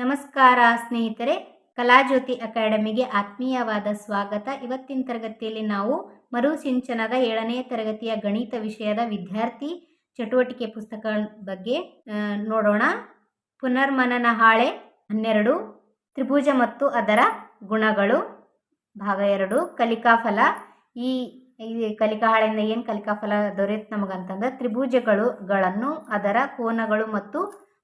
ನಮಸ್ಕಾರ ಸ್ನೇಹಿತರೆ ಕಲಾಜ್ಯೋತಿ ಅಕಾಡೆಮಿಗೆ ಆತ್ಮೀಯವಾದ ಸ್ವಾಗತ. ಇವತ್ತಿನ ತರಗತಿಯಲ್ಲಿ ನಾವು ಮರುಸಿಂಚನದ ಏಳನೇ ತರಗತಿಯ ಗಣಿತ ವಿಷಯದ ವಿದ್ಯಾರ್ಥಿ ಚಟುವಟಿಕೆ ಪುಸ್ತಕ ಬಗ್ಗೆ ನೋಡೋಣ. ಪುನರ್ಮನನ ಹಾಳೆ ಹನ್ನೆರಡು, ತ್ರಿಭುಜ ಮತ್ತು ಅದರ ಗುಣಗಳು ಭಾಗ ಎರಡು, ಕಲಿಕಾಫಲ. ಈ ಈ ಕಲಿಕಾ ಹಾಳೆಯಿಂದ ಏನು ಕಲಿಕಾಫಲ ದೊರೆಯುತ್ತೆ ನಮಗಂತಂದ್ರೆ ತ್ರಿಭುಜಗಳುಗಳನ್ನು ಅದರ ಕೋನಗಳು ಮತ್ತು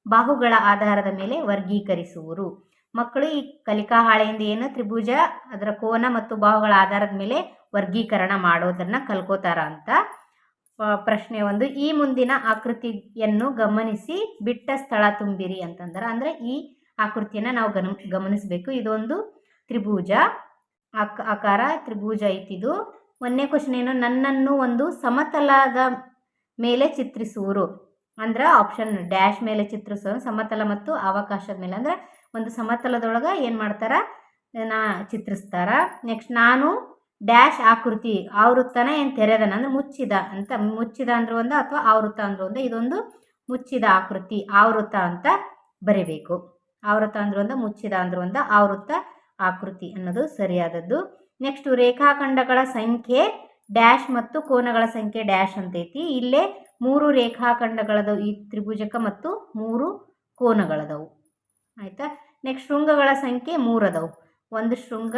ಬಾಹುಗಳ ಆಧಾರದ ಮೇಲೆ ವರ್ಗೀಕರಿಸುವರು. ಮಕ್ಕಳು ಈ ಕಲಿಕಾ ಹಾಳೆಯಿಂದ ಏನು ತ್ರಿಭುಜ, ಅದರ ಕೋನ ಮತ್ತು ಬಾಹುಗಳ ಆಧಾರದ ಮೇಲೆ ವರ್ಗೀಕರಣ ಮಾಡೋದನ್ನ ಕಲ್ಕೋತಾರ ಅಂತ ಪ್ರಶ್ನೆ ಒಂದು. ಈ ಮುಂದಿನ ಆಕೃತಿಯನ್ನು ಗಮನಿಸಿ, ಬಿಟ್ಟ ಸ್ಥಳ ತುಂಬಿರಿ ಅಂತಂದ್ರೆ. ಅಂದ್ರೆ ಈ ಆಕೃತಿಯನ್ನು ನಾವು ಗಮ ಗಮನಿಸಬೇಕು. ಇದೊಂದು ತ್ರಿಭುಜ ಆಕ, ಆಕಾರ, ತ್ರಿಭುಜ ಐತಿದು ಒಂದನೇ ಕ್ವಶನ್ ಏನು? ನನ್ನನ್ನು ಒಂದು ಸಮತಲದ ಮೇಲೆ ಚಿತ್ರಿಸುವರು. ಅಂದ್ರೆ ಆಪ್ಷನ್ ಡ್ಯಾಶ್ ಮೇಲೆ ಚಿತ್ರಿಸೋ ಸಮತಲ ಮತ್ತು ಅವಕಾಶದ ಮೇಲೆ. ಅಂದ್ರೆ ಒಂದು ಸಮತಲದೊಳಗೆ ಏನು ಮಾಡ್ತಾರ? ನಾ ಚಿತ್ರಿಸ್ತಾರ. ನೆಕ್ಸ್ಟ್ ನಾನು ಡ್ಯಾಶ್ ಆಕೃತಿ, ಆವೃತ್ತನ ಏನು ತೆರೆದನ? ಅಂದ್ರೆ ಮುಚ್ಚಿದ ಅಂತ, ಮುಚ್ಚಿದ ಅಂದ್ರೆ ಒಂದು ಅಥವಾ ಆವೃತ್ತ ಅಂದ್ರೆ ಒಂದು. ಇದೊಂದು ಮುಚ್ಚಿದ ಆಕೃತಿ, ಆವೃತ್ತ ಅಂತ ಬರಿಬೇಕು. ಆವೃತ್ತ ಅಂದ್ರೆ ಒಂದು, ಮುಚ್ಚಿದ ಅಂದ್ರೆ ಒಂದು, ಆವೃತ್ತ ಆಕೃತಿ ಅನ್ನೋದು ಸರಿಯಾದದ್ದು. ನೆಕ್ಸ್ಟ್ ರೇಖಾಖಂಡಗಳ ಸಂಖ್ಯೆ ಡ್ಯಾಶ್ ಮತ್ತು ಕೋನಗಳ ಸಂಖ್ಯೆ ಡ್ಯಾಶ್ ಅಂತೈತಿ. ಇಲ್ಲೇ ಮೂರು ರೇಖಾಖಂಡಗಳದವು, ಈ ತ್ರಿಭುಜಕ ಮತ್ತು ಮೂರು ಕೋನಗಳದವು. ಆಯಿತಾ? ನೆಕ್ಸ್ಟ್ ಶೃಂಗಗಳ ಸಂಖ್ಯೆ ಮೂರದವು. ಒಂದು ಶೃಂಗ,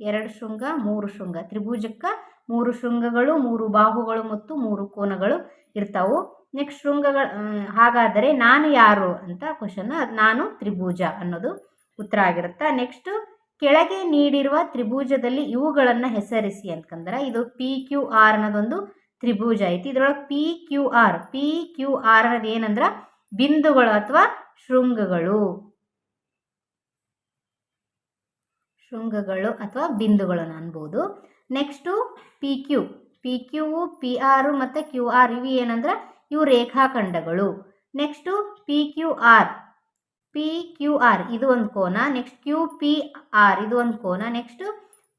ಎರಡು ಶೃಂಗ, ಮೂರು ಶೃಂಗ. ತ್ರಿಭುಜಕ್ಕ ಮೂರು ಶೃಂಗಗಳು, ಮೂರು ಬಾಹುಗಳು ಮತ್ತು ಮೂರು ಕೋನಗಳು ಇರ್ತಾವು. ನೆಕ್ಸ್ಟ್ ಶೃಂಗಗಳ ಹಾಗಾದರೆ ನಾನು ಯಾರು ಅಂತ ಕ್ವಶನ್ ನಾನು ತ್ರಿಭುಜ ಅನ್ನೋದು ಉತ್ತರ ಆಗಿರುತ್ತೆ? ನೆಕ್ಸ್ಟ್ ಕೆಳಗೆ ನೀಡಿರುವ ತ್ರಿಭುಜದಲ್ಲಿ ಇವುಗಳನ್ನು ಹೆಸರಿಸಿ ಅಂತಂದ್ರೆ, ಇದು ಪಿ ಕ್ಯೂ ಆರ್ ಅನ್ನೋದೊಂದು ತ್ರಿಭುಜ ಐತಿ. ಇದ್ರೊಳಗೆ P Q R P Q R ಅನ್ನೋದು ಏನಂದ್ರೆ ಬಿಂದುಗಳು ಅಥವಾ ಶೃಂಗಗಳು. ಶೃಂಗಗಳು ಅಥವಾ ಬಿಂದುಗಳನ್ನು ಅನ್ಬೋದು. Next P Q P Q P R ಮತ್ತು ಕ್ಯೂ ಆರ್ ಇವು ಏನಂದ್ರೆ ಇವು ರೇಖಾಖಂಡಗಳು. Next P Q R P Q R ಇದು ಒಂದು ಕೋನ. ನೆಕ್ಸ್ಟ್ ಕ್ಯೂ ಪಿ ಆರ್ ಇದು ಒಂದು ಕೋನ. ನೆಕ್ಸ್ಟು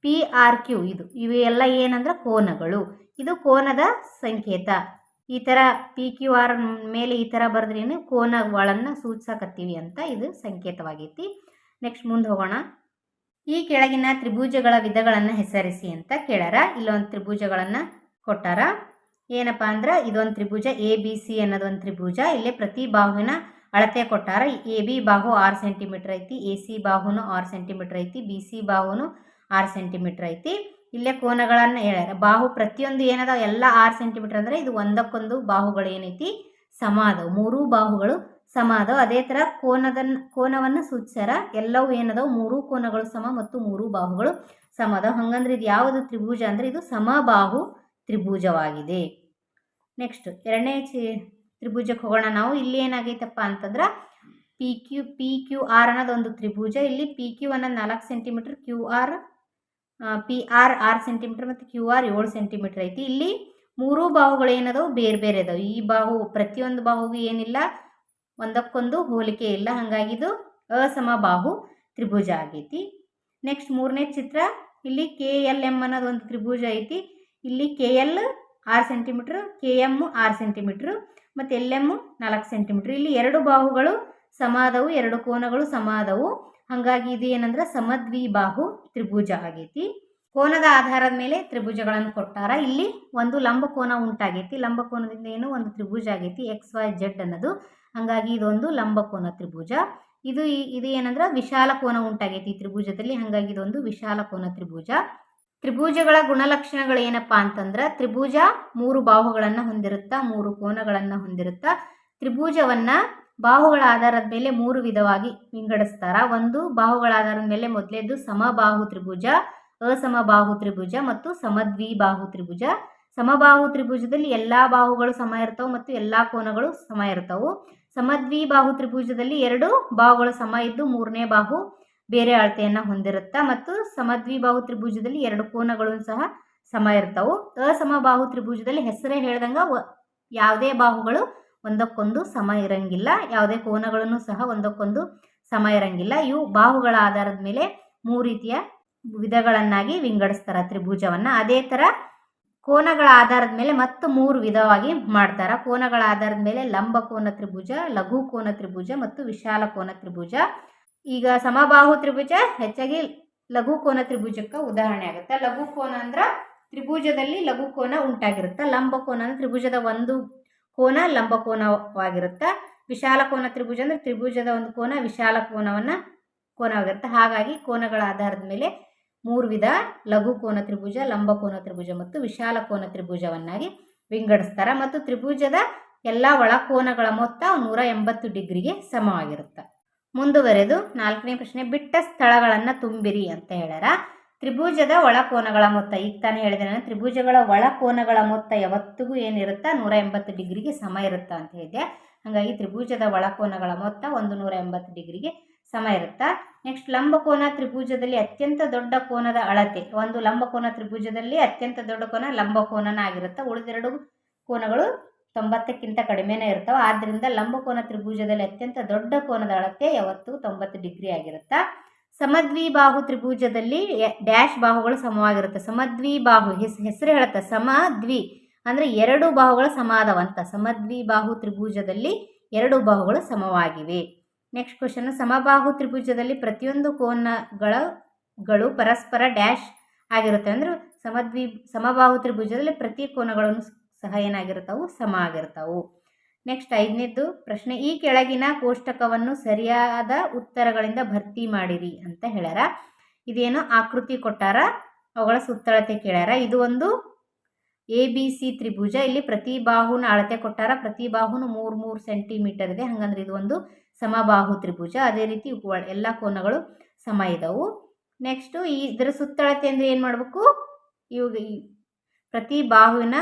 ಪಿ ಆರ್ ಕ್ಯೂ ಇದು. ಇವೆಲ್ಲ ಏನಂದ್ರೆ ಕೋನಗಳು. ಇದು ಕೋನದ ಸಂಕೇತ. ಈ ಥರ ಪಿ ಕ್ಯೂ ಆರ್ ಮೇಲೆ ಈ ಥರ ಬರೆದ್ರೇನು ಕೋನಗಳನ್ನು ಸೂಚಿಸಕತ್ತೀವಿ ಅಂತ ಇದು ಸಂಕೇತವಾಗೈತಿ. ನೆಕ್ಸ್ಟ್ ಮುಂದೆ ಹೋಗೋಣ. ಈ ಕೆಳಗಿನ ತ್ರಿಭುಜಗಳ ವಿಧಗಳನ್ನು ಹೆಸರಿಸಿ ಅಂತ ಕೇಳ್ಯಾರ. ಇಲ್ಲೊಂದು ತ್ರಿಭುಜಗಳನ್ನು ಕೊಟ್ಟಾರ. ಏನಪ್ಪ ಅಂದ್ರೆ ಇದೊಂದು ತ್ರಿಭುಜ ಎ ಬಿ ಸಿ ಅನ್ನೋದೊಂದು ತ್ರಿಭುಜ. ಇಲ್ಲಿ ಪ್ರತಿ ಬಾಹುವಿನ ಅಳತೆ ಕೊಟ್ಟಾರ. ಎ ಬಿ ಬಾಹು ಆರು ಸೆಂಟಿಮೀಟರ್ ಐತಿ. ಎ ಸಿ ಬಾಹುನು ಆರು ಸೆಂಟಿಮೀಟರ್ ಐತಿ. ಬಿ ಸಿ ಬಾಹುನು ಆರು ಸೆಂಟಿಮೀಟ್ರ್ ಐತಿ. ಇಲ್ಲೇ ಕೋನಗಳನ್ನು ಹೇಳ್ಯಾರ. ಬಾಹು ಪ್ರತಿಯೊಂದು ಏನದಾವ? ಎಲ್ಲ ಆರು ಸೆಂಟಿಮೀಟ್ರ್ ಅಂದರೆ ಇದು ಒಂದಕ್ಕೊಂದು ಬಾಹುಗಳು ಏನೈತಿ? ಸಮ ಅದಾವ. ಮೂರೂ ಬಾಹುಗಳು ಸಮ ಅದಾವ. ಅದೇ ಥರ ಕೋನದನ್ನ ಕೋನವನ್ನು ಸೂಚಿಸ್ಯಾರ. ಎಲ್ಲವೂ ಏನದಾವು? ಮೂರೂ ಕೋನಗಳು ಸಮ ಮತ್ತು ಮೂರೂ ಬಾಹುಗಳು ಸಮ ಅದಾವ. ಹಂಗಂದ್ರೆ ಇದು ಯಾವುದು ತ್ರಿಭುಜ ಅಂದರೆ ಇದು ಸಮಬಾಹು ತ್ರಿಭುಜವಾಗಿದೆ. ನೆಕ್ಸ್ಟ್ ಎರಡನೇ ಚಿ, ತ್ರಿಭುಜಕ್ಕೆ ಹೋಗೋಣ ನಾವು. ಇಲ್ಲಿ ಏನಾಗೈತಪ್ಪ ಅಂತಂದ್ರೆ P Q P Q R ಅನ್ನೋದು ಒಂದು ತ್ರಿಭುಜ. ಇಲ್ಲಿ ಪಿ ಕ್ಯೂ ಅನ್ನೋದು ನಾಲ್ಕು centimetre Q R P R ಆರು ಸೆಂಟಿಮೀಟ್ರ್ ಮತ್ತು ಕ್ಯೂ ಆರ್ ಏಳು ಸೆಂಟಿಮೀಟ್ರ್ ಐತಿ. ಇಲ್ಲಿ ಮೂರೂ ಬಾಹುಗಳು ಏನದವು? ಬೇರೆ ಬೇರೆ ಅದಾವೆ. ಈ ಬಾಹು ಪ್ರತಿಯೊಂದು ಬಾಹುಗೂ ಏನಿಲ್ಲ, ಒಂದಕ್ಕೊಂದು ಹೋಲಿಕೆ ಇಲ್ಲ. ಹಾಗಾಗಿ ಇದು ಅಸಮ ಬಾಹು ತ್ರಿಭುಜ ಆಗೈತಿ. ನೆಕ್ಸ್ಟ್ ಮೂರನೇ ಚಿತ್ರ, ಇಲ್ಲಿ ಕೆ ಎಲ್ ಎಂ ಅನ್ನೋದು ಒಂದು ತ್ರಿಭುಜ ಐತಿ. ಇಲ್ಲಿ ಕೆ ಎಲ್ ಆರು ಸೆಂಟಿಮೀಟ್ರ್ ಕೆ ಎಂ ಆರು ಸೆಂಟಿಮೀಟ್ರ್ ಮತ್ತು ಎಲ್ ಎಂ ನಾಲ್ಕು ಸೆಂಟಿಮೀಟ್ರ್ ಇಲ್ಲಿ ಎರಡು ಬಾಹುಗಳು ಸಮಾದವು ಎರಡು ಕೋನಗಳು ಸಮ ಆದವು. ಹಾಗಾಗಿ ಇದು ಏನಂದ್ರೆ ಸಮದ್ವಿಬಾಹು ತ್ರಿಭುಜ ಆಗೈತಿ. ಕೋನದ ಆಧಾರದ ಮೇಲೆ ತ್ರಿಭುಜಗಳನ್ನು ಕೊಟ್ಟಾರ. ಇಲ್ಲಿ ಒಂದು ಲಂಬಕೋನ ಉಂಟಾಗೈತಿ. ಲಂಬಕೋನದಿಂದ ಏನು ಒಂದು ತ್ರಿಭುಜ ಆಗೈತಿ. ಎಕ್ಸ್ ವೈ ಜೆಡ್ ಅನ್ನೋದು. ಹಾಗಾಗಿ ಇದೊಂದು ಲಂಬಕೋನ ತ್ರಿಭುಜ. ಇದು ಇದು ಏನಂದ್ರೆ ವಿಶಾಲ ಕೋನ ಉಂಟಾಗೈತಿ ತ್ರಿಭುಜದಲ್ಲಿ. ಹಾಗಾಗಿ ಇದೊಂದು ವಿಶಾಲ ಕೋನ ತ್ರಿಭುಜ. ತ್ರಿಭುಜಗಳ ಗುಣಲಕ್ಷಣಗಳು ಏನಪ್ಪಾ ಅಂತಂದ್ರೆ ತ್ರಿಭುಜ ಮೂರು ಬಾಹುಗಳನ್ನು ಹೊಂದಿರುತ್ತಾ, ಮೂರು ಕೋನಗಳನ್ನು ಹೊಂದಿರುತ್ತಾ, ತ್ರಿಭುಜವನ್ನ ಬಾಹುಗಳ ಆಧಾರದ ಮೇಲೆ ಮೂರು ವಿಧವಾಗಿ ವಿಂಗಡಿಸ್ತಾರ. ಒಂದು, ಬಾಹುಗಳ ಆಧಾರದ ಮೇಲೆ ಮೊದಲೇದು ಸಮಬಾಹು ತ್ರಿಭುಜ, ಅಸಮಬಾಹು ತ್ರಿಭುಜ ಮತ್ತು ಸಮದ್ವಿಬಾಹು ತ್ರಿಭುಜ. ಸಮಬಾಹು ತ್ರಿಭುಜದಲ್ಲಿ ಎಲ್ಲಾ ಬಾಹುಗಳು ಸಮ ಇರ್ತಾವೆ ಮತ್ತು ಎಲ್ಲಾ ಕೋನಗಳು ಸಮ ಇರ್ತವು. ಸಮದ್ವಿಬಾಹು ತ್ರಿಭುಜದಲ್ಲಿ ಎರಡು ಬಾಹುಗಳು ಸಮ ಇದ್ದು ಮೂರನೇ ಬಾಹು ಬೇರೆ ಅಳತೆಯನ್ನು ಹೊಂದಿರುತ್ತಾ ಮತ್ತು ಸಮದ್ವಿಬಾಹು ತ್ರಿಭುಜದಲ್ಲಿ ಎರಡು ಕೋನಗಳು ಸಹ ಸಮ ಇರ್ತಾವು. ಅಸಮಬಾಹು ತ್ರಿಭುಜದಲ್ಲಿ ಹೆಸರೇ ಹೇಳ್ದಂಗೆ ಯಾವುದೇ ಬಾಹುಗಳು ಒಂದಕ್ಕೊಂದು ಸಮ ಇರಂಗಿಲ್ಲ. ಯಾವುದೇ ಕೋನಗಳನ್ನು ಸಹ ಒಂದಕ್ಕೊಂದು ಸಮ ಇರಂಗಿಲ್ಲ. ಇವು ಬಾಹುಗಳ ಆಧಾರದ ಮೇಲೆ ಮೂರು ರೀತಿಯ ವಿಧಗಳನ್ನಾಗಿ ವಿಂಗಡಿಸ್ತಾರ ತ್ರಿಭುಜವನ್ನ. ಅದೇ ಥರ ಕೋನಗಳ ಆಧಾರದ ಮೇಲೆ ಮತ್ತು ಮೂರು ವಿಧವಾಗಿ ಮಾಡ್ತಾರ. ಕೋನಗಳ ಆಧಾರದ ಮೇಲೆ ಲಂಬ ಕೋನ ತ್ರಿಭುಜ, ಲಘು ಕೋನ ತ್ರಿಭುಜ ಮತ್ತು ವಿಶಾಲ ಕೋನ ತ್ರಿಭುಜ. ಈಗ ಸಮಬಾಹು ತ್ರಿಭುಜ ಹೆಚ್ಚಾಗಿ ಲಘು ಕೋನ ತ್ರಿಭುಜಕ್ಕೆ ಉದಾಹರಣೆ ಆಗುತ್ತೆ. ಲಘು ಕೋನ ಅಂದ್ರೆ ತ್ರಿಭುಜದಲ್ಲಿ ಲಘು ಕೋನ ಉಂಟಾಗಿರುತ್ತೆ. ಲಂಬ ಕೋನ ಅಂದ್ರೆ ತ್ರಿಭುಜದ ಒಂದು ಕೋನ ಲಂಬ ಕೋನವಾಗಿರುತ್ತೆ ವಿಶಾಲ ಕೋನ ತ್ರಿಭುಜ ಅಂದ್ರೆ ತ್ರಿಭುಜದ ಒಂದು ಕೋನ ವಿಶಾಲ ಕೋನವನ್ನು ಕೋನವಾಗಿರುತ್ತೆ. ಹಾಗಾಗಿ ಕೋನಗಳ ಆಧಾರದ ಮೇಲೆ ಮೂರು ವಿಧ ಲಘು ಕೋನ ತ್ರಿಭುಜ, ಲಂಬ ಕೋನ ತ್ರಿಭುಜ ಮತ್ತು ವಿಶಾಲ ಕೋನ ತ್ರಿಭುಜವನ್ನಾಗಿ ವಿಂಗಡಿಸ್ತಾರೆ. ಮತ್ತು ತ್ರಿಭುಜದ ಎಲ್ಲ ಒಳಕೋನಗಳ ಮೊತ್ತ ನೂರ ಎಂಬತ್ತು ಡಿಗ್ರಿಗೆ ಸಮವಾಗಿರುತ್ತೆ. ಮುಂದುವರೆದು ನಾಲ್ಕನೇ ಪ್ರಶ್ನೆ, ಬಿಟ್ಟ ಸ್ಥಳಗಳನ್ನು ತುಂಬಿರಿ ಅಂತ ಹೇಳ್ಯಾರ. ತ್ರಿಭುಜದ ಒಳಕೋನಗಳ ಮೊತ್ತ. ಈಗ ತಾನೇ ಹೇಳಿದೆ ನಾನು, ತ್ರಿಭುಜಗಳ ಒಳಕೋನಗಳ ಮೊತ್ತ ಯಾವತ್ತಿಗೂ ಏನಿರುತ್ತಾ ನೂರ ಎಂಬತ್ತು ಡಿಗ್ರಿಗೆ ಸಮ ಇರುತ್ತಾ ಅಂತ ಹೇಳಿದೆ. ಹಾಗಾಗಿ ತ್ರಿಭುಜದ ಒಳಕೋನಗಳ ಮೊತ್ತ ಒಂದು ನೂರ ಎಂಬತ್ತು ಡಿಗ್ರಿಗೆ ಸಮ ಇರುತ್ತಾ. ನೆಕ್ಸ್ಟ್ ಲಂಬಕೋನ ತ್ರಿಭುಜದಲ್ಲಿ ಅತ್ಯಂತ ದೊಡ್ಡ ಕೋನದ ಅಳತೆ. ಒಂದು ಲಂಬಕೋನ ತ್ರಿಭುಜದಲ್ಲಿ ಅತ್ಯಂತ ದೊಡ್ಡ ಕೋನ ಲಂಬಕೋನನ ಆಗಿರುತ್ತೆ. ಉಳಿದೆರಡು ಕೋನಗಳು ತೊಂಬತ್ತಕ್ಕಿಂತ ಕಡಿಮೆನೇ ಇರ್ತಾವೆ. ಆದ್ದರಿಂದ ಲಂಬಕೋನ ತ್ರಿಭುಜದಲ್ಲಿ ಅತ್ಯಂತ ದೊಡ್ಡ ಕೋನದ ಅಳತೆ ಯಾವತ್ತು ತೊಂಬತ್ತು ಡಿಗ್ರಿ ಆಗಿರುತ್ತಾ. ಸಮದ್ವಿಬಾಹು ತ್ರಿಭುಜದಲ್ಲಿ ಡ್ಯಾಶ್ ಬಾಹುಗಳು ಸಮವಾಗಿರುತ್ತೆ. ಸಮದ್ವಿಬಾಹು ಹೆಸ್ ಹೆಸರು ಹೇಳುತ್ತೆ. ಸಮದ್ವಿ ಅಂದರೆ ಎರಡು ಬಾಹುಗಳು ಸಮ ಆದವಂತ ಸಮದ್ವಿಬಾಹು ತ್ರಿಭುಜದಲ್ಲಿ ಎರಡು ಬಾಹುಗಳು ಸಮವಾಗಿವೆ. ನೆಕ್ಸ್ಟ್ ಕ್ವಶನ್ ಸಮಬಾಹು ತ್ರಿಭುಜದಲ್ಲಿ ಪ್ರತಿಯೊಂದು ಕೋನಗಳು ಗಳು ಪರಸ್ಪರ ಡ್ಯಾಶ್ ಆಗಿರುತ್ತೆ. ಅಂದ್ರೆ ಸಮದ್ವಿ ಸಮಬಾಹು ತ್ರಿಭುಜದಲ್ಲಿ ಪ್ರತಿ ಕೋನಗಳನ್ನು ಸಹ ಏನಾಗಿರ್ತಾವು ಸಮ ಆಗಿರ್ತಾವು ನೆಕ್ಸ್ಟ್ ಐದನೇದು ಪ್ರಶ್ನೆ, ಈ ಕೆಳಗಿನ ಕೋಷ್ಟಕವನ್ನು ಸರಿಯಾದ ಉತ್ತರಗಳಿಂದ ಭರ್ತಿ ಮಾಡಿರಿ ಅಂತ ಹೇಳ್ಯಾರ. ಇದೇನು ಆಕೃತಿ ಕೊಟ್ಟಾರ? ಅವುಗಳ ಸುತ್ತಳತೆ ಕೇಳ್ಯಾರ. ಇದು ಒಂದು ಎ ಬಿ ಸಿ ತ್ರಿಭುಜ. ಇಲ್ಲಿ ಪ್ರತಿ ಬಾಹುನ ಅಳತೆ ಕೊಟ್ಟಾರ. ಪ್ರತಿ ಬಾಹುನು ಮೂರು ಮೂರು ಸೆಂಟಿಮೀಟರ್ ಇದೆ. ಹಂಗಂದ್ರೆ ಇದು ಒಂದು ಸಮಬಾಹು ತ್ರಿಭುಜ. ಅದೇ ರೀತಿ ಎಲ್ಲಾ ಕೋನಗಳು ಸಮ ಇದಾವು. ನೆಕ್ಸ್ಟು ಈ, ಇದರ ಸುತ್ತಳತೆ ಅಂದರೆ ಏನು ಮಾಡಬೇಕು? ಇವಾಗ ಪ್ರತಿ ಬಾಹುವಿನ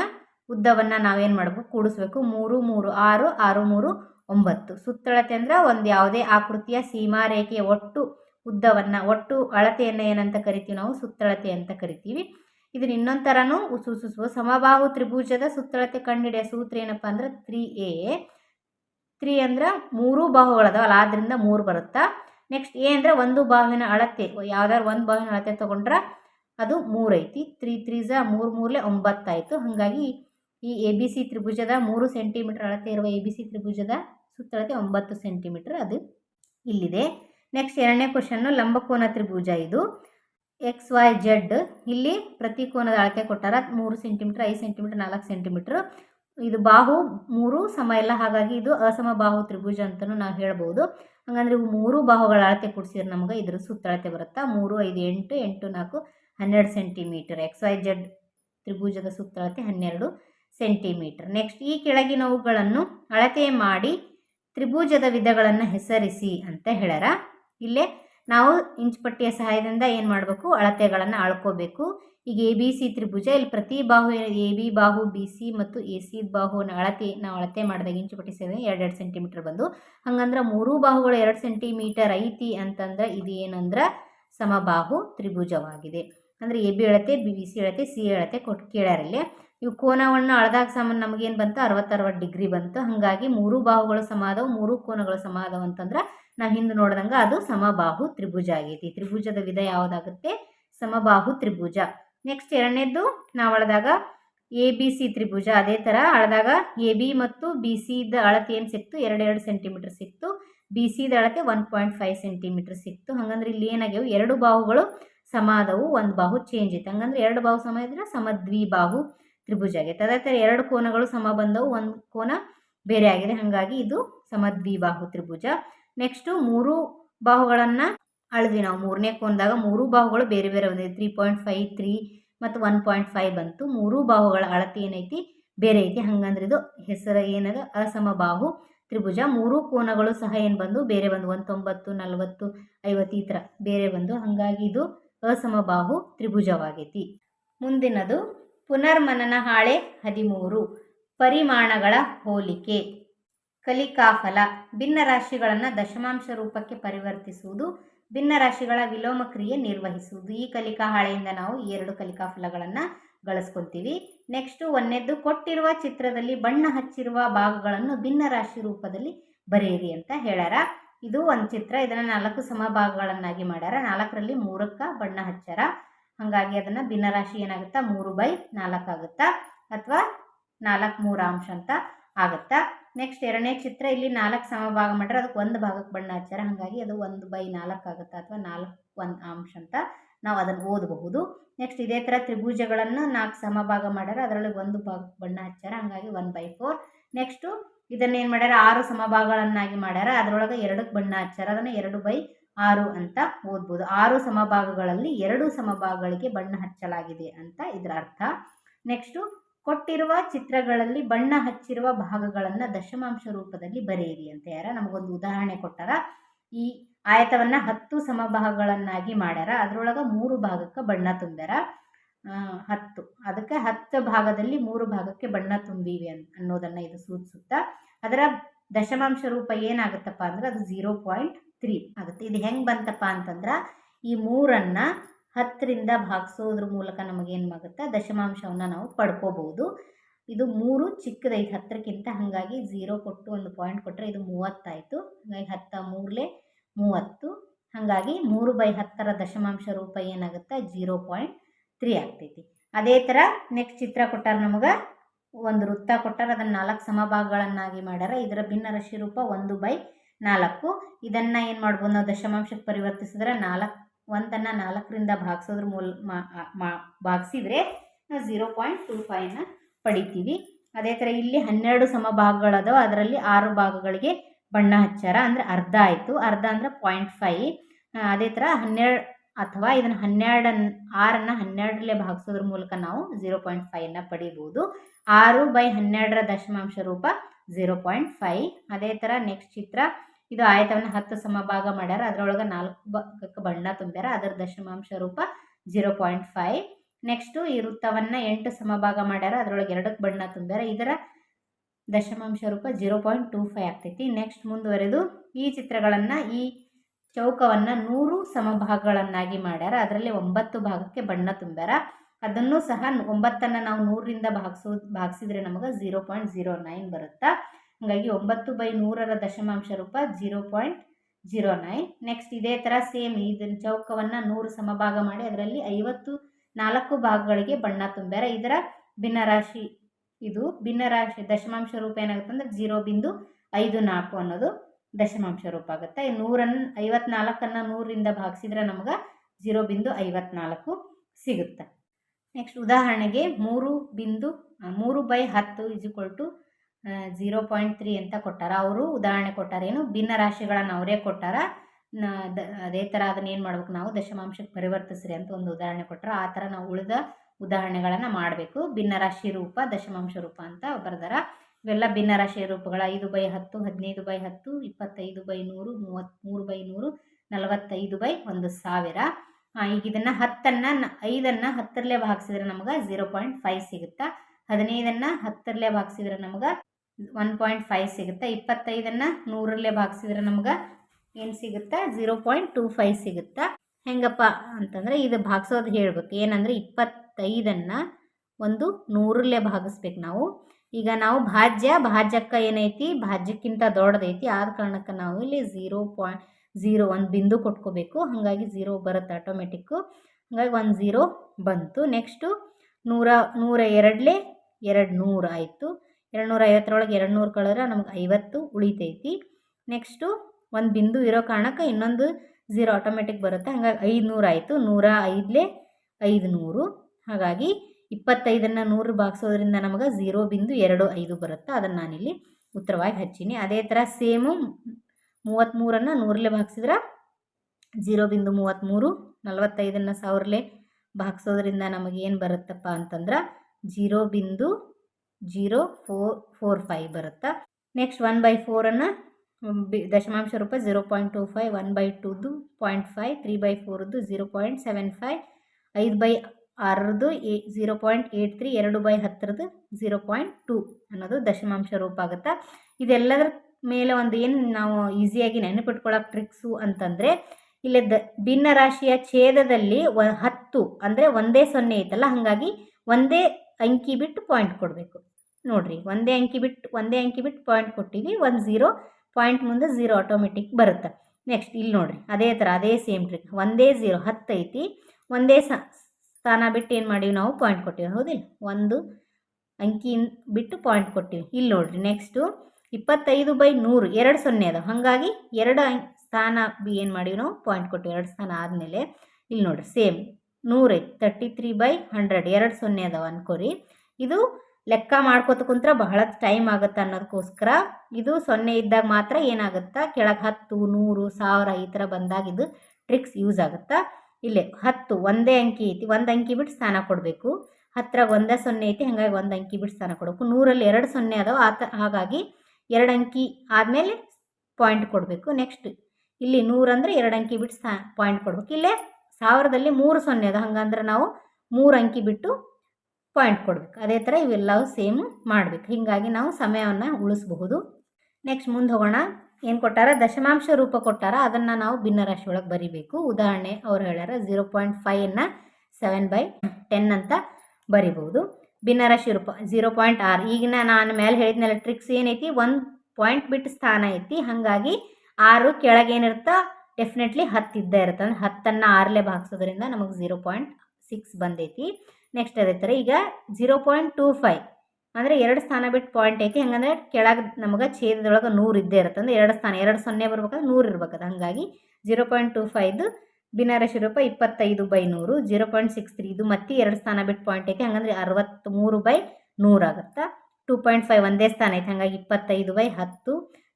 ಉದ್ದವನ್ನು ನಾವೇನು ಮಾಡಬೇಕು? ಕೂಡಿಸ್ಬೇಕು. ಮೂರು ಮೂರು, ಆರು ಆರು, ಮೂರು, ಒಂಬತ್ತು. ಸುತ್ತಳತೆ ಅಂದ್ರೆ ಒಂದು ಯಾವುದೇ ಆಕೃತಿಯ ಸೀಮಾರೇಖೆಯ ಒಟ್ಟು ಉದ್ದವನ್ನು, ಒಟ್ಟು ಅಳತೆಯನ್ನು ಏನಂತ ಕರಿತೀವಿ ನಾವು? ಸುತ್ತಳತೆ ಅಂತ ಕರಿತೀವಿ. ಇದನ್ನ ಇನ್ನೊಂದು ಥರನೂ ಸೂಚಿಸ್ಬೋದು ಸಮಬಾಹು ತ್ರಿಭುಜದ ಸುತ್ತಳತೆ ಕಂಡಿಡಿಯ ಸೂತ್ರ ಏನಪ್ಪ ಅಂದ್ರೆ ತ್ರೀ ಎ. ತ್ರೀ ಅಂದ್ರೆ ಮೂರು ಬಾಹುಗಳದಾವಲ್ಲ ಆದ್ದರಿಂದ ಮೂರು ಬರುತ್ತಾ? ನೆಕ್ಸ್ಟ್ ಎ ಅಂದರೆ ಒಂದು ಬಾಹುವಿನ ಅಳತೆ. ಯಾವ್ದಾದ್ರು ಒಂದು ಬಾಹುವಿನ ಅಳತೆ ತೊಗೊಂಡ್ರೆ ಅದು ಮೂರೈತಿ. ತ್ರೀ ತ್ರೀಸ ಝ ಮೂರು, ಮೂರಲೇ ಒಂಬತ್ತಾಯಿತು. ಹಾಗಾಗಿ ಈ ಎ ಬಿ ಸಿ ತ್ರಿಭುಜದ ಮೂರು ಸೆಂಟಿಮೀಟರ್ ಅಳತೆ ಇರುವ ಎ ಬಿ ಸಿ ತ್ರಿಭುಜದ ಸುತ್ತಳತೆ ಒಂಬತ್ತು ಸೆಂಟಿಮೀಟರ್ ಅದು ಇಲ್ಲಿದೆ. ನೆಕ್ಸ್ಟ್ ಎರಡನೇ ಕ್ವಶನ್ನು ಲಂಬಕೋನ ತ್ರಿಭುಜ ಇದು. ಎಕ್ಸ್ ವೈ ಜೆಡ್ ಇಲ್ಲಿ ಪ್ರತಿ ಕೋನದ ಅಳತೆ ಕೊಟ್ಟಾರ ಮೂರು ಸೆಂಟಿಮೀಟರ್ ಐದು ಸೆಂಟಿಮೀಟರ್ ನಾಲ್ಕು ಸೆಂಟಿಮೀಟರ್ ಇದು ಬಾಹು ಮೂರು ಸಮ ಇಲ್ಲ ಹಾಗಾಗಿ ಇದು ಅಸಮ ಬಾಹು ತ್ರಿಭುಜ ಅಂತಲೂ ನಾವು ಹೇಳ್ಬೋದು. ಹಂಗಂದ್ರೆ ಇವು ಮೂರು ಬಾಹುಗಳ ಅಳತೆ ಕೊಡ್ಸಿದ್ರೆ ನಮಗೆ ಇದ್ರ ಸುತ್ತಳತೆ ಬರುತ್ತಾ? ಮೂರು, ಐದು, ಎಂಟು ಎಂಟು, ನಾಲ್ಕು, ಹನ್ನೆರಡು ಸೆಂಟಿಮೀಟರ್ ಎಕ್ಸ್ ವೈ ಜೆಡ್ ತ್ರಿಭುಜದ ಸುತ್ತಳತೆ ಹನ್ನೆರಡು. ಸೆಂಟಿಮೀಟರ್. ನೆಕ್ಸ್ಟ್ ಈ ಕೆಳಗಿನವುಗಳನ್ನು ಅಳತೆ ಮಾಡಿ ತ್ರಿಭುಜದ ವಿಧಗಳನ್ನು ಹೆಸರಿಸಿ ಅಂತ ಹೇಳ್ಯಾರ ಇಲ್ಲೇ ನಾವು ಇಂಚ್ ಪಟ್ಟಿಯ ಸಹಾಯದಿಂದ ಏನು ಮಾಡಬೇಕು? ಅಳತೆಗಳನ್ನು ಅಳ್ಕೋಬೇಕು ಈಗ ಎ, ಬಿ, ಸಿ ತ್ರಿಭುಜ, ಇಲ್ಲಿ ಪ್ರತಿ ಬಾಹು ಎ, ಬಿ, ಬಾಹು, ಬಿ, ಸಿ ಮತ್ತು ಎ, ಸಿ ಬಾಹುವನ್ನು ಅಳತೆ, ನಾವು ಅಳತೆ ಮಾಡಿದಾಗ ಇಂಚು ಪಟ್ಟಿ ಸೇರಿದ ಎರಡೆರಡು ಸೆಂಟಿಮೀಟರ್ ಬಂದು. ಹಂಗಂದ್ರೆ ಮೂರು ಬಾಹುಗಳು ಎರಡು ಸೆಂಟಿಮೀಟರ್ ಐತಿ ಅಂತಂದ್ರೆ ಇದು ಏನಂದ್ರೆ? ಸಮಬಾಹು ತ್ರಿಭುಜವಾಗಿದೆ. ಅಂದರೆ ಎ, ಬಿ ಅಳತೆ, ಬಿ ಬಿ ಸಿ ಅಳತೆ ಸಿ ಅಳತೆ ಕೊಟ್ಟು ಕೇಳ್ಯಾರಲ್ಲಿ ಇವು ಕೋನವನ್ನು ಅಳದಾಗ ಸಮ ನಮಗೇನು ಬಂತು? ಅರವತ್ತರವತ್ತು ಡಿಗ್ರಿ ಬಂತು. ಹಾಗಾಗಿ ಮೂರು ಬಾಹುಗಳು ಸಮಾದವು, ಮೂರು ಕೋನಗಳು ಸಮಾದವು ಅಂತಂದ್ರೆ ನಾವು ಹಿಂದೆ ನೋಡ್ದಂಗೆ ಅದು ಸಮಬಾಹು ತ್ರಿಭುಜ ಆಗೈತಿ. ತ್ರಿಭುಜದ ವಿಧ ಯಾವುದಾಗುತ್ತೆ? ಸಮಬಾಹು ತ್ರಿಭುಜ. ನೆಕ್ಸ್ಟ್ ಎರಡನೇದು ನಾವು ಅಳದಾಗ ಎ ಬಿ ಸಿ ತ್ರಿಭುಜ. ಅದೇ ಥರ ಅಳದಾಗ ಎ ಬಿ ಮತ್ತು ಬಿ ಸಿದ ಅಳತೆ ಏನು ಸಿಕ್ತು? ಎರಡೆರಡು ಸೆಂಟಿಮೀಟರ್ ಸಿಕ್ತು. ಬಿ ಸಿದ ಅಳತೆ ಒನ್ ಪಾಯಿಂಟ್ ಫೈವ್ ಸೆಂಟಿಮೀಟರ್ ಸಿಕ್ತು. ಹಂಗಂದ್ರೆ ಇಲ್ಲಿ ಏನಾಗ್ಯವು? ಎರಡು ಬಾಹುಗಳು ಸಮಾದವು, ಒಂದು ಬಾಹು ಚೇಂಜ್ ಇತ್ತು. ಹಂಗಂದ್ರೆ ಎರಡು ಬಾಹು ಸಮ ಇದ್ರೆ ಸಮದ್ವಿಬಾಹು. ತ್ರಿಭುಜ ಆಗೈತೆ ಅದೇ ಥರ ಎರಡು ಕೋನಗಳು ಸಮ ಬಂದವು, ಒಂದು ಕೋನ ಬೇರೆ ಆಗಿದೆ. ಹಾಗಾಗಿ ಇದು ಸಮದ್ವಿಬಾಹು ತ್ರಿಭುಜ. ನೆಕ್ಸ್ಟು ಮೂರು ಬಾಹುಗಳನ್ನು ಅಳಿದ್ವಿ ನಾವು. ಮೂರನೇ ಕೋನದಾಗ ಮೂರು ಬಾಹುಗಳು ಬೇರೆ ಬೇರೆ ಬಂದಿದೆ. ತ್ರೀ ಪಾಯಿಂಟ್ ಫೈವ್ ತ್ರೀ ಮತ್ತು ಒನ್ ಪಾಯಿಂಟ್ ಫೈವ್ ಬಂತು. ಮೂರು ಬಾಹುಗಳ ಅಳತೆ ಏನೈತಿ? ಬೇರೆ ಐತಿ. ಹಂಗಂದ್ರೆ ಇದು ಹೆಸರು ಏನದ? ಅಸಮ ಬಾಹು ತ್ರಿಭುಜ. ಮೂರು ಕೋನಗಳು ಸಹ ಏನು ಬಂದು? ಬೇರೆ ಬಂದು. ಒಂದು ತೊಂಬತ್ತು ನಲವತ್ತು, ಐವತ್ತು ಈ ಥರ ಬೇರೆ ಬಂದು. ಹಾಗಾಗಿ ಇದು ಅಸಮ ಬಾಹು ತ್ರಿಭುಜವಾಗೈತಿ. ಮುಂದಿನದು ಪುನರ್ಮನನ ಹಾಳೆ ಹದಿಮೂರು. ಪರಿಮಾಣಗಳ ಹೋಲಿಕೆ. ಕಲಿಕಾಫಲ. ಭಿನ್ನ ರಾಶಿಗಳನ್ನು ದಶಮಾಂಶ ರೂಪಕ್ಕೆ ಪರಿವರ್ತಿಸುವುದು ಭಿನ್ನರಾಶಿಗಳ ವಿಲೋಮ ಕ್ರಿಯೆ ನಿರ್ವಹಿಸುವುದು. ಈ ಕಲಿಕಾ ಹಾಳೆಯಿಂದ ನಾವು ಎರಡು ಕಲಿಕಾ ಫಲಗಳನ್ನು ಗಳಿಸ್ಕೊತೀವಿ ನೆಕ್ಸ್ಟು ಒಂದನೇದ್ದು, ಕೊಟ್ಟಿರುವ ಚಿತ್ರದಲ್ಲಿ ಬಣ್ಣ ಹಚ್ಚಿರುವ ಭಾಗಗಳನ್ನು ಭಿನ್ನ ರಾಶಿ ರೂಪದಲ್ಲಿ ಬರೆಯಿರಿ ಅಂತ ಹೇಳ್ಯಾರ. ಇದು ಒಂದು ಚಿತ್ರ, ಇದನ್ನು ನಾಲ್ಕು ಸಮಭಾಗಗಳನ್ನಾಗಿ ಮಾಡ್ಯಾರ. ನಾಲ್ಕರಲ್ಲಿ ಮೂರಕ್ಕೆ ಬಣ್ಣ ಹಚ್ಚಾರ ಹಾಗಾಗಿ ಅದನ್ನು ಭಿನ್ನರಾಶಿ ಏನಾಗುತ್ತಾ? ಮೂರು ಬೈ ನಾಲ್ಕು ಆಗುತ್ತಾ? ಅಥವಾ ನಾಲ್ಕು ಮೂರು ಅಂಶ ಅಂತ ಆಗುತ್ತಾ? ನೆಕ್ಸ್ಟ್ ಎರಡನೇ ಚಿತ್ರ ಇಲ್ಲಿ ನಾಲ್ಕು ಸಮಭಾಗ ಮಾಡ್ರೆ ಅದಕ್ಕೆ ಒಂದು ಭಾಗಕ್ಕೆ ಬಣ್ಣ ಹಚ್ಚಾರ ಹಾಗಾಗಿ ಅದು ಒಂದು ಬೈ ನಾಲ್ಕು ಆಗುತ್ತಾ? ಅಥವಾ ನಾಲ್ಕು ಒಂದು ಅಂಶ ಅಂತ ನಾವು ಅದನ್ನು ಓದಬಹುದು. ನೆಕ್ಸ್ಟ್ ಇದೇ ಥರ ತ್ರಿಭುಜಗಳನ್ನು ನಾಲ್ಕು ಸಮಭಾಗ ಮಾಡ್ಯಾರ. ಅದರೊಳಗೆ ಒಂದು ಭಾಗಕ್ಕೆ ಬಣ್ಣ ಹಚ್ಚಾರ ಹಾಗಾಗಿ ಒನ್ ಬೈ ಫೋರ್. ನೆಕ್ಸ್ಟು ಇದನ್ನೇನು ಮಾಡ್ಯಾರ? ಆರು ಸಮಭಾಗಗಳನ್ನಾಗಿ ಮಾಡ್ಯಾರ. ಅದರೊಳಗೆ ಎರಡಕ್ಕೆ ಬಣ್ಣ ಹಚ್ಚಾರ ಅದನ್ನು ಎರಡು ಬೈ ಆರು ಅಂತ ಓದ್ಬೋದು. ಆರು ಸಮಭಾಗಗಳಲ್ಲಿ ಎರಡು ಸಮಭಾಗಗಳಿಗೆ ಬಣ್ಣ ಹಚ್ಚಲಾಗಿದೆ ಅಂತ ಇದರ ಅರ್ಥ. ನೆಕ್ಸ್ಟು ಕೊಟ್ಟಿರುವ ಚಿತ್ರಗಳಲ್ಲಿ ಬಣ್ಣ ಹಚ್ಚಿರುವ ಭಾಗಗಳನ್ನು ದಶಮಾಂಶ ರೂಪದಲ್ಲಿ ಬರೆಯಿರಿ ಅಂತ ಯಾರ ನಮಗೊಂದು ಉದಾಹರಣೆ ಕೊಟ್ಟಾರ. ಈ ಆಯತವನ್ನು ಹತ್ತು ಸಮಭಾಗಗಳನ್ನಾಗಿ ಮಾಡ್ಯಾರ. ಅದರೊಳಗೆ ಮೂರು ಭಾಗಕ್ಕೆ ಬಣ್ಣ ತುಂಬ್ಯಾರ. ಹತ್ತು. ಅದಕ್ಕೆ ಹತ್ತು ಭಾಗದಲ್ಲಿ ಮೂರು ಭಾಗಕ್ಕೆ ಬಣ್ಣ ತುಂಬಿವೆ ಅನ್, ಅನ್ನೋದನ್ನು ಇದು ಸೂಚಿಸುತ್ತಾ. ಅದರ ದಶಮಾಂಶ ರೂಪ ಏನಾಗುತ್ತಪ್ಪ ಅಂದ್ರೆ ಅದು ಝೀರೋ ಪಾಯಿಂಟ್ ತ್ರೀ ಆಗುತ್ತೆ. ಇದು ಹೆಂಗೆ ಬಂತಪ್ಪ ಅಂತಂದ್ರೆ ಈ ಮೂರನ್ನು ಹತ್ತರಿಂದ ಭಾಗಿಸೋದ್ರ ಮೂಲಕ ನಮಗೇನಾಗುತ್ತೆ ದಶಮಾಂಶವನ್ನು ನಾವು ಪಡ್ಕೋಬಹುದು. ಇದು ಮೂರು ಚಿಕ್ಕದೈತೆ ಹತ್ತರಕ್ಕಿಂತ ಹಾಗಾಗಿ ಝೀರೋ ಕೊಟ್ಟು ಒಂದು ಪಾಯಿಂಟ್ ಕೊಟ್ಟರೆ ಇದು ಮೂವತ್ತಾಯಿತು. ಹಾಗಾಗಿ ಹತ್ತ ಮೂರಲೇ ಮೂವತ್ತು. ಹಾಗಾಗಿ ಮೂರು ಬೈ ಹತ್ತರ ದಶಮಾಂಶ ರೂಪ ಏನಾಗುತ್ತೆ? ಜೀರೋ ಪಾಯಿಂಟ್ ತ್ರೀ ಆಗ್ತೈತಿ. ಅದೇ ಥರ ನೆಕ್ಸ್ಟ್ ಚಿತ್ರ ಕೊಟ್ಟಾರ ನಮಗೆ? ಒಂದು ವೃತ್ತ ಕೊಟ್ಟಾರ. ಅದನ್ನು ನಾಲ್ಕು ಸಮಭಾಗಗಳನ್ನಾಗಿ ಮಾಡ್ಯಾರ. ಇದರ ಭಿನ್ನರಾಶಿ ರೂಪ ಒಂದು ಬೈ ನಾಲ್ಕು. ಇದನ್ನು ಏನು ಮಾಡ್ಬೋದು? ನಾವು ದಶಮಾಂಶಕ್ಕೆ ಪರಿವರ್ತಿಸಿದ್ರೆ ನಾಲ್ಕು, ಒಂದನ್ನು ನಾಲ್ಕರಿಂದ ಭಾಗಿಸೋದ್ರ ಮೂಲ ಭಾಗಿಸಿದ್ರೆ ನಾವು ಝೀರೋ ಪಾಯಿಂಟ್ ಟೂ ಫೈವ್ನ ಪಡಿತೀವಿ. ಅದೇ ಥರ ಇಲ್ಲಿ ಹನ್ನೆರಡು ಸಮಭಾಗಗಳದಾವ. ಅದರಲ್ಲಿ ಆರು ಭಾಗಗಳಿಗೆ ಬಣ್ಣ ಹಚ್ಚಾರ. ಅಂದರೆ ಅರ್ಧ ಆಯಿತು. ಅರ್ಧ ಅಂದರೆ ಪಾಯಿಂಟ್ ಫೈವ್ ಅದೇ ಥರ ಹನ್ನೆರಡು ಅಥವಾ ಇದನ್ನು ಹನ್ನೆರಡನ್ನು ಆರನ್ನು ಹನ್ನೆರಡರಲ್ಲೇ ಭಾಗಿಸೋದ್ರ ಮೂಲಕ ನಾವು ಝೀರೋ ಪಾಯಿಂಟ್ ಫೈವ್ನ ಪಡಿಬೋದು. ಆರು ಬೈ ಹನ್ನೆರಡರ ದಶಮಾಂಶ ರೂಪ ಝೀರೋ ಪಾಯಿಂಟ್ ಫೈ ಅದೇ ಥರ ನೆಕ್ಸ್ಟ್ ಚಿತ್ರ, ಇದು ಆಯತವನ್ನು ಹತ್ತು ಸಮಭಾಗ ಮಾಡ್ಯಾರ. ಅದರೊಳಗೆ ನಾಲ್ಕು ಭಾಗಕ್ಕೆ ಬಣ್ಣ ತುಂಬ್ಯಾರ. ಅದರ ದಶಮಾಂಶ ರೂಪ ಝೀರೋ ಪಾಯಿಂಟ್ ಫೈವ್. ನೆಕ್ಸ್ಟು ಈ ವೃತ್ತವನ್ನು ಎಂಟು ಸಮಭಾಗ ಮಾಡ್ಯಾರ. ಅದರೊಳಗೆ ಎರಡಕ್ಕೆ ಬಣ್ಣ ತುಂಬ್ಯಾರ. ಇದರ ದಶಮಾಂಶ ರೂಪ ಜೀರೋ ಪಾಯಿಂಟ್ ಟೂ ಫೈವ್ ಆಗ್ತೈತಿ. ನೆಕ್ಸ್ಟ್ ಮುಂದುವರೆದು ಈ ಚಿತ್ರಗಳನ್ನು ಈ ಚೌಕವನ್ನು ನೂರು ಸಮಭಾಗಗಳನ್ನಾಗಿ ಮಾಡ್ಯಾರ. ಅದರಲ್ಲಿ ಒಂಬತ್ತು ಭಾಗಕ್ಕೆ ಬಣ್ಣ ತುಂಬ್ಯಾರ. ಅದನ್ನು ಸಹ ಒಂಬತ್ತನ್ನು ನಾವು ನೂರರಿಂದ ಭಾಗಿಸೋ, ಭಾಗಿಸಿದ್ರೆ ನಮಗೆ ಝೀರೋ ಪಾಯಿಂಟ್ ಝೀರೋ ನೈನ್ ಬರುತ್ತಾ? ಹಾಗಾಗಿ ಒಂಬತ್ತು ಬೈ ನೂರರ ದಶಮಾಂಶ ರೂಪ zero point zero nine next ಇದೇ ಥರ ಸೇಮ್ ಇದನ್ನ ಚೌಕವನ್ನು ನೂರು ಸಮಭಾಗ ಮಾಡಿ ಅದರಲ್ಲಿ ಐವತ್ತು ನಾಲ್ಕು ಭಾಗಗಳಿಗೆ ಬಣ್ಣ ತುಂಬ್ಯಾರ. ಇದರ ಭಿನ್ನರಾಶಿ ಇದು ಭಿನ್ನರಾಶಿ ದಶಮಾಂಶ ರೂಪ ಏನಾಗುತ್ತೆ ಅಂದ್ರೆ ಜೀರೋ ಬಿಂದು ಐದು ನಾಲ್ಕು ಅನ್ನೋದು ದಶಮಾಂಶ ರೂಪ ಆಗುತ್ತೆ. ನೂರನ್ನು ಐವತ್ನಾಲ್ಕನ್ನು ನೂರರಿಂದ ಭಾಗಿಸಿದ್ರೆ ನಮ್ಗೆ ಝೀರೋ ಬಿಂದು ಐವತ್ನಾಲ್ಕು ಸಿಗುತ್ತೆ. ನೆಕ್ಸ್ಟ್ ಉದಾಹರಣೆಗೆ ಮೂರು ಬಿಂದು ಮೂರು ಬೈ ಹತ್ತು is equal to zero point three ಅಂತ ಕೊಟ್ಟಾರ. ಅವರು ಉದಾಹರಣೆ ಕೊಟ್ಟಾರ ಏನು? ಭಿನ್ನ ರಾಶಿಗಳನ್ನು ಅವರೇ ಕೊಟ್ಟಾರ. ಅದೇ ಥರ ಅದನ್ನ ಏನು ಮಾಡ್ಬೇಕು ನಾವು? ದಶಮಾಂಶಕ್ಕೆ ಪರಿವರ್ತಿಸ್ರಿ ಅಂತ ಒಂದು ಉದಾಹರಣೆ ಕೊಟ್ಟರು ಆ ಥರ ನಾವು ಉಳಿದ ಉದಾಹರಣೆಗಳನ್ನು ಮಾಡಬೇಕು. ಭಿನ್ನ ರಾಶಿ ರೂಪ, ದಶಮಾಂಶ ರೂಪ ಅಂತ ಬರ್ದಾರ. ಇವೆಲ್ಲ ಭಿನ್ನ ಭಿನ್ನರಾಶಿ ರೂಪಗಳ ಐದು ಬೈ ಹತ್ತು, ಹದಿನೈದು ಬೈ ಹತ್ತು, ಇಪ್ಪತ್ತೈದು ಬೈ ನೂರು ಮೂವತ್ತ್ಮೂರು ಬೈ ನೂರು, ನಲವತ್ತೈದು ಬೈ ಒಂದು ಸಾವಿರ. ಈಗ ಇದನ್ನು ಹತ್ತನ್ನು ಐದನ್ನು ಹತ್ತರಲ್ಲೇ ಭಾಗಿಸಿದ್ರೆ ನಮಗೆ ಝೀರೋ ಪಾಯಿಂಟ್ ಫೈವ್ ಸಿಗುತ್ತಾ? ಹದಿನೈದನ್ನು ಹತ್ತರಲ್ಲೇ ಭಾಗಿಸಿದ್ರೆ ನಮ್ಗೆ ಒನ್ ಪಾಯಿಂಟ್ ಫೈವ್ ಸಿಗುತ್ತೆ? ಇಪ್ಪತ್ತೈದನ್ನು ನೂರಲ್ಲೇ ಭಾಗಿಸಿದ್ರೆ ನಮ್ಗೆ ಏನು ಸಿಗುತ್ತಾ? ಝೀರೋ ಪಾಯಿಂಟ್ ಟೂ ಫೈವ್ ಸಿಗುತ್ತಾ? ಹೆಂಗಪ್ಪ ಅಂತಂದರೆ ಇದು ಭಾಗಿಸೋದು ಹೇಳ್ಬೇಕು. ಏನಂದರೆ ಇಪ್ಪತ್ತೈದನ್ನು ಒಂದು ನೂರಲ್ಲೇ ಭಾಗಿಸ್ಬೇಕು ನಾವು. ಈಗ ನಾವು ಭಾಜ್ಯ, ಭಾಜ್ಯಕ್ಕೆ ಏನೈತಿ? ಭಾಜ್ಯಕ್ಕಿಂತ ದೊಡ್ಡದೈತಿ. ಆದ ಕಾರಣಕ್ಕೆ ನಾವು ಇಲ್ಲಿ ಝೀರೋ ಪಾಯಿಂಟ್ ಝೀರೋ ಒಂದು ಬಿಂದು ಕೊಟ್ಕೋಬೇಕು. ಹಾಗಾಗಿ ಝೀರೋ ಬರುತ್ತೆ ಆಟೋಮೆಟಿಕ್ಕು ಹಾಗಾಗಿ ಒಂದು ಝೀರೋ ಬಂತು. ನೆಕ್ಸ್ಟು ನೂರ ನೂರ ಎರಡಲೇ ಎರಡು ನೂರು ಆಯಿತು. ಎರಡು ನೂರ ಐವತ್ತರೊಳಗೆ ಎರಡು ನೂರು ಕಳೆದ್ರೆ ನಮ್ಗೆ ಐವತ್ತು ಉಳಿತೈತಿ. ನೆಕ್ಸ್ಟು ಒಂದು ಬಿಂದು ಇರೋ ಕಾರಣಕ್ಕೆ ಇನ್ನೊಂದು ಝೀರೋ ಆಟೋಮೆಟಿಕ್ ಬರುತ್ತೆ. ಹಾಗಾಗಿ ಐದುನೂರು ಆಯಿತು. ನೂರ ಐದಲೇ ಐದು ನೂರು ಹಾಗಾಗಿ ಇಪ್ಪತ್ತೈದನ್ನು ನೂರು ಭಾಗಿಸೋದ್ರಿಂದ ನಮಗೆ ಝೀರೋ ಬಿಂದು ಎರಡು ಐದು ಬರುತ್ತೆ. ಅದನ್ನು ನಾನಿಲ್ಲಿ ಉತ್ತರವಾಗಿ ಹಚ್ಚೀನಿ. ಅದೇ ಥರ ಸೇಮು ಮೂವತ್ತ್ಮೂರನ್ನು ನೂರಲೆ ಭಾಗಿಸಿದ್ರೆ? ಝೀರೋ ಬಿಂದು ಮೂವತ್ತ್ಮೂರು ನಲವತ್ತೈದನ್ನು ಸಾವಿರಲೆ ಭಾಗಿಸೋದ್ರಿಂದ ನಮಗೆ ಏನು ಬರುತ್ತಪ್ಪ ಅಂತಂದ್ರೆ ಜೀರೋ ಬಿಂದು ಜೀರೋ ಫೋರ್ ಫೋರ್ ಫೈವ್ ಬರುತ್ತೆ? ನೆಕ್ಸ್ಟ್ ಒನ್ ಬೈ ಫೋರನ್ನು ಬಿ, ದಶಮಾಂಶ ರೂಪ zero point two five, one by ಟೂದು point five, three by ಫೋರ್ದು ಝೀರೋ ಪಾಯಿಂಟ್ ಸೆವೆನ್ ಫೈವ್, ಐದು ಬೈ ಆರದ್ದು ಏ ಝೀರೋ ಪಾಯಿಂಟ್ ಏಯ್ಟ್ ತ್ರೀ, ಎರಡು ಬೈ ಹತ್ತರದ್ದು ಝೀರೋ ಪಾಯಿಂಟ್ ಟು ಅನ್ನೋದು ದಶಮಾಂಶ ರೂಪ ಆಗುತ್ತೆ? ಇದೆಲ್ಲದರ ಮೇಲೆ ಒಂದು ಏನು ನಾವು ಈಸಿಯಾಗಿ ನೆನಪಿಟ್ಕೊಳ್ಳೋಕೆ ಟ್ರಿಕ್ಸು ಅಂತಂದರೆ, ಇಲ್ಲಿ ದ ಭಿನ್ನ ರಾಶಿಯ ಛೇದದಲ್ಲಿ ಒ ಹತ್ತು ಅಂದರೆ ಒಂದೇ ಸೊನ್ನೆ ಐತಲ್ಲ, ಹಾಗಾಗಿ ಒಂದೇ ಅಂಕಿ ಬಿಟ್ಟು ಪಾಯಿಂಟ್ ಕೊಡಬೇಕು. ನೋಡಿರಿ, ಒಂದೇ ಅಂಕಿ ಬಿಟ್ಟು ಒಂದೇ ಅಂಕಿ ಬಿಟ್ಟು ಪಾಯಿಂಟ್ ಕೊಟ್ಟಿವಿ, ಒಂದು ಝೀರೋ ಪಾಯಿಂಟ್ ಮುಂದೆ ಝೀರೋ ಆಟೋಮೆಟಿಕ್ ಬರುತ್ತೆ. ನೆಕ್ಸ್ಟ್ ಇಲ್ಲಿ ನೋಡ್ರಿ, ಅದೇ ಥರ ಅದೇ ಸೇಮ್ ಟ್ರಿಕ್ ಒಂದೇ ಝೀರೋ ಹತ್ತು ಐತಿ, ಒಂದೇ ಸ್ಥಾನ ಬಿಟ್ಟು ಏನು ಮಾಡೀವಿ ನಾವು ಪಾಯಿಂಟ್ ಕೊಟ್ಟಿವಿ, ಹೌದಿಲ್ಲ? ಒಂದು ಅಂಕಿ ಬಿಟ್ಟು ಪಾಯಿಂಟ್ ಕೊಟ್ಟಿವಿ. ಇಲ್ಲಿ ನೋಡಿರಿ ನೆಕ್ಸ್ಟು ಇಪ್ಪತ್ತೈದು ಬೈ ನೂರು, ಎರಡು ಸೊನ್ನೆ ಅದು. ಹಾಗಾಗಿ ಎರಡು ಸ್ಥಾನ ಬಿ ಏನು ಮಾಡಿವಿ ನಾವು ಪಾಯಿಂಟ್ ಕೊಟ್ಟು ಎರಡು ಸ್ಥಾನ ಆದಮೇಲೆ ಇಲ್ಲಿ ನೋಡಿರಿ ಸೇಮ್ ನೂರೈತೆ ತರ್ಟಿ ತ್ರೀ ಬೈ ಹಂಡ್ರೆಡ್ ಎರಡು ಸೊನ್ನೆ ಅದಾವೆ ಅನ್ಕೋರಿ. ಇದು ಲೆಕ್ಕ ಮಾಡ್ಕೋತ ಕುಂತ್ರ ಬಹಳ ಟೈಮ್ ಆಗುತ್ತೆ ಅನ್ನೋದಕ್ಕೋಸ್ಕರ ಇದು ಸೊನ್ನೆ ಇದ್ದಾಗ ಮಾತ್ರ ಏನಾಗುತ್ತಾ? ಕೆಳಗೆ ಹತ್ತು, ನೂರು, ಸಾವಿರ ಈ ಥರ ಬಂದಾಗ ಇದು ಟ್ರಿಕ್ಸ್ ಯೂಸ್ ಆಗುತ್ತಾ? ಇಲ್ಲೇ, ಹತ್ತು, ಒಂದೇ ಅಂಕಿ ಐತಿ, ಒಂದು ಅಂಕಿ ಬಿಟ್ಟು ಸ್ಥಾನ ಕೊಡಬೇಕು. ಹತ್ತಿರ ಒಂದೇ ಸೊನ್ನೆ ಐತಿ, ಹಾಗಾಗಿ ಒಂದು ಅಂಕಿ ಬಿಟ್ಟು ಸ್ಥಾನ ಕೊಡಬೇಕು. ನೂರಲ್ಲಿ ಎರಡು ಸೊನ್ನೆ ಅದಾವೆ ಆತ ಹಾಗಾಗಿ ಎರಡು ಅಂಕಿ ಆದಮೇಲೆ ಪಾಯಿಂಟ್ ಕೊಡಬೇಕು. ನೆಕ್ಸ್ಟ್ ಇಲ್ಲಿ ನೂರಂದ್ರೆ ಎರಡು ಅಂಕಿ ಬಿಟ್ಟು ಸಾ ಪಾಯಿಂಟ್ ಕೊಡ್ಬೇಕು. ಇಲ್ಲೇ ಸಾವಿರದಲ್ಲಿ ಮೂರು ಸೊನ್ನೆ ಅದು. ಹಂಗಂದ್ರೆ ನಾವು ಮೂರು ಅಂಕಿ ಬಿಟ್ಟು ಪಾಯಿಂಟ್ ಕೊಡಬೇಕು. ಅದೇ ಥರ ಇವೆಲ್ಲವೂ ಸೇಮ್ ಮಾಡಬೇಕು. ಹೀಗಾಗಿ ನಾವು ಸಮಯವನ್ನು ಉಳಿಸ್ಬಹುದು. ನೆಕ್ಸ್ಟ್ ಮುಂದೆ ಹೋಗೋಣ. ಏನು ಕೊಟ್ಟಾರ? ದಶಮಾಂಶ ರೂಪ ಕೊಟ್ಟಾರ. ಅದನ್ನು ನಾವು ಭಿನ್ನರಾಶಿ ಒಳಗೆ ಬರಿಬೇಕು. ಉದಾಹರಣೆ ಅವ್ರು ಹೇಳ್ಯಾರ ಝೀರೋ ಪಾಯಿಂಟ್ ಫೈವನ್ನು ಸೆವೆನ್ ಬೈ ಟೆನ್ ಅಂತ ಬರಿಬೋದು ಭಿನ್ನರಾಶಿ ರೂಪ ಜೀರೋ ಪಾಯಿಂಟ್ ಆರ್. ಈಗಿನ ನಾನು ಮೇಲೆ ಹೇಳಿದ್ನಲ್ಲ ಟ್ರಿಕ್ಸ್ ಏನೈತಿ? ಒಂದು ಪಾಯಿಂಟ್ ಬಿಟ್ಟು ಸ್ಥಾನ ಐತಿ. ಹಾಗಾಗಿ ಆರು ಕೆಳಗೇನಿರುತ್ತಾ ಡೆಫಿನೆಟ್ಲಿ ಹತ್ತು ಇದ್ದೇ ಇರುತ್ತೆ. ಅಂದ್ರೆ ಹತ್ತನ್ನು ಆರಲ್ಲೇ ಭಾಗಿಸೋದ್ರಿಂದ ನಮಗೆ ಜೀರೋ ಪಾಯಿಂಟ್ ಸಿಕ್ಸ್ ಬಂದೈತಿ. ನೆಕ್ಸ್ಟ್ ಅದೇ ಈಗ ಜೀರೋ ಪಾಯಿಂಟ್ ಟೂ ಫೈವ್ ಅಂದರೆ ಎರಡು ಸ್ಥಾನ ಬಿಟ್ಟು ಪಾಯಿಂಟ್ ಐತಿ. ಹಂಗಂದ್ರೆ ಕೆಳಗೆ ನಮಗೆ ಛೇದದೊಳಗೆ ನೂರು ಇದ್ದೇ ಇರುತ್ತೆ. ಅಂದ್ರೆ ಎರಡು ಸ್ಥಾನ, ಎರಡು ಸೊನ್ನೆ ಬರ್ಬೇಕಾದ್ರೆ ನೂರು ಇರ್ಬೇಕದು. ಹಾಗಾಗಿ ಜೀರೋ ಪಾಯಿಂಟ್ ಟೂ ಫೈವ್ದು ಭಿನ್ನರಾಶಿ ರೂಪ ಇಪ್ಪತ್ತೈದು ಬೈ ನೂರು, ಜೀರೋ ಪಾಯಿಂಟ್ ಸಿಕ್ಸ್ ತ್ರೀ. ಇದು ಮತ್ತೆ ಎರಡು ಸ್ಥಾನ ಬಿಟ್ಟು ಪಾಯಿಂಟ್ ಐತೆ ಹಂಗಂದ್ರೆ ಅರವತ್ತ್ಮೂರು ಬೈ ನೂರಾಗುತ್ತಾ ಟೂ ಪಾಯಿಂಟ್ ಫೈವ್ ಒಂದೇ ಸ್ಥಾನ ಐತೆ. ಹಾಗಾಗಿ ಇಪ್ಪತ್ತೈದು ಬೈ ಹತ್ತು,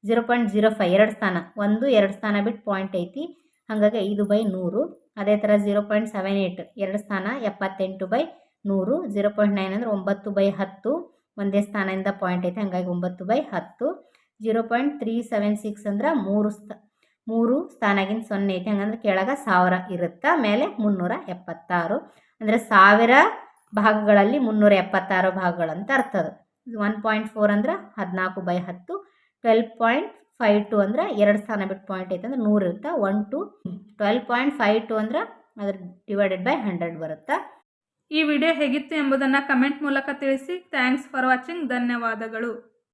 ಜೀರೋ ಪಾಯಿಂಟ್ ಜೀರೋ ಫೈವ್. ಎರಡು ಸ್ಥಾನ, ಒಂದು, ಎರಡು ಸ್ಥಾನ ಬಿಟ್ಟು ಪಾಯಿಂಟ್ ಐತಿ. ಹಾಗಾಗಿ ಐದು ಬೈ ನೂರು. ಅದೇ ಥರ ಜೀರೋ ಪಾಯಿಂಟ್ ಸೆವೆನ್ ಏಯ್ಟ್ ಎರಡು ಸ್ಥಾನ ಎಪ್ಪತ್ತೆಂಟು ಬೈ ನೂರು. ಜೀರೋ ಪಾಯಿಂಟ್ ನೈನ್ ಅಂದರೆ ಒಂಬತ್ತು ಬೈ ಹತ್ತು, ಒಂದೇ ಸ್ಥಾನದಿಂದ ಪಾಯಿಂಟ್ ಐತೆ. ಹಾಗಾಗಿ ಒಂಬತ್ತು ಬೈ ಹತ್ತು. Zero point three seven six ಅಂದ್ರೆ ಮೂರು ಸ್ಥ ಮೂರು ಸ್ಥಾನಗಿನ ಸೊನ್ನೆ ಐತಿ, ಹಂಗಂದ್ರೆ ಕೆಳಗೆ ಸಾವಿರ ಇರುತ್ತೆ, ಮೇಲೆ ಮುನ್ನೂರ ಎಪ್ಪತ್ತಾರು. ಅಂದರೆ ಸಾವಿರ ಭಾಗಗಳಲ್ಲಿ ಮುನ್ನೂರ ಎಪ್ಪತ್ತಾರು ಭಾಗಗಳಂತ ಅರ್ಥ ಅದು. ಒನ್ ಪಾಯಿಂಟ್ ಫೋರ್ ಅಂದ್ರೆ ಹದಿನಾಲ್ಕು ಬೈ ಹತ್ತು ಟ್ವೆಲ್ ಪಾಯಿಂಟ್ ಫೈವ್ ಟು ಅಂದ್ರೆ ಎರಡು ಸ್ಥಾನ ಬಿಟ್ಟು ಪಾಯಿಂಟ್ ಐತೆ ಅಂದ್ರೆ ನೂರು ಇರುತ್ತೆ one two twelve point five two ಅಂದ್ರೆ ಅದ್ರ ಡಿವೈಡೆಡ್ ಬೈ ಹಂಡ್ರೆಡ್ ಬರುತ್ತೆ. ಈ ವಿಡಿಯೋ ಹೇಗಿತ್ತು ಎಂಬುದನ್ನು ಕಮೆಂಟ್ ಮೂಲಕ ತಿಳಿಸಿ. ಥ್ಯಾಂಕ್ಸ್ ಫಾರ್ ವಾಚಿಂಗ್ ಧನ್ಯವಾದಗಳು.